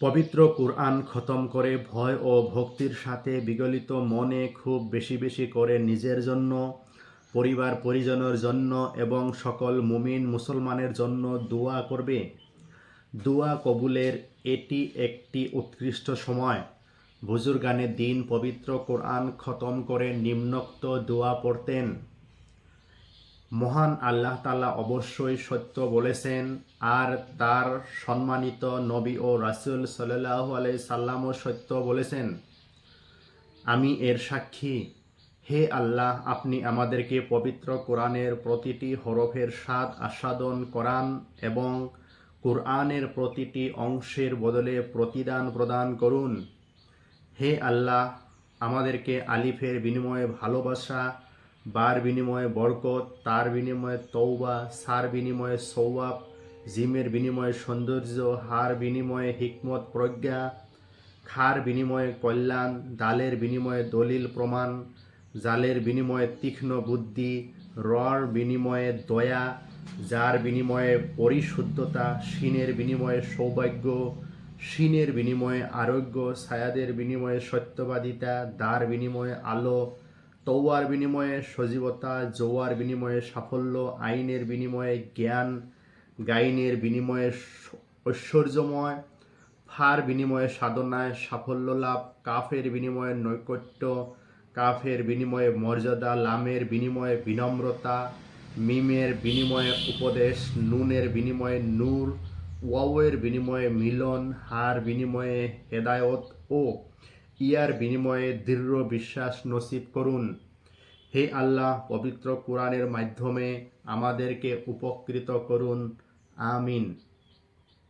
পবিত্র কুরআন খতম করে ভয় ও ভক্তির সাথে বিগলিত মনে খুব বেশি বেশি করে নিজের জন্য, পরিবার পরিজনের জন্য এবং সকল মুমিন মুসলমানের জন্য দোয়া করবে। দোয়া কবুলের এটি একটি উৎকৃষ্ট সময়। বুজুর্গানে দিন পবিত্র কোরআন খতম করে নিম্নোক্ত দোয়া পড়তেন। মহান আল্লাহ তালা অবশ্যই সত্য বলেছেন, আর তার সম্মানিত নবী ও রাসুল সাল্লাহ আলাই সাল্লামও সত্য বলেছেন। আমি এর সাক্ষী। হে আল্লাহ, আপনি আমাদেরকে পবিত্র কোরআনের প্রতিটি হরফের স্বাদ আস্বাদন করান এবং কোরআনের প্রতিটি অংশের বদলে প্রতিদান প্রদান করুন। হে আল্লাহ, আমাদেরকে আলিফের বিনিময়ে ভালোবাসা বার বিনিময়ে বরকত, তার বিনিময়ে তৌবা সার বিনিময়ে সৌয়াব জিমের বিনিময়ে সৌন্দর্য, হার বিনিময়ে হিকমত, প্রজ্ঞা, খার বিনিময়ে কল্যাণ, ডালের বিনিময়ে দলিল প্রমাণ, জালের বিনিময়ে তীক্ষ্ণ বুদ্ধি রর বিনিময়ে দয়া, যার বিনিময়ে পরিশুদ্ধতা, শিনের বিনিময়ে সৌভাগ্য, শিনের বিনিময়ে আরোগ্য, ছায়াদের বিনিময়ে সত্যবাদিতা, দার বিনিময়ে আলো তৌয়ার বিনিময়ে সজীবতা, জৌয়ার বিনিময়ে সাফল্য, আইনের বিনিময়ে জ্ঞান, গাইনের বিনিময়ে ঐশ্বর্যময়, ফার বিনিময়ে সাধনায় সাফল্য লাভ, কাফের বিনিময়ে নৈকট্য, কাফের বিনিময়ে মর্যাদা, লামের বিনিময়ে বিনম্রতা, মিমের বিনিময়ে উপদেশ, নুনের বিনিময়ে নূর, ওয়াওয়ের বিনিময়ে মিলন, হার বিনিময়ে হেদায়ত ও ইয়ার বিনিময়ে দৃঢ় বিশ্বাস নসিব করুন। হে আল্লাহ, পবিত্র কোরআনের মাধ্যমে আমাদেরকে উপকৃত করুন। আমিন।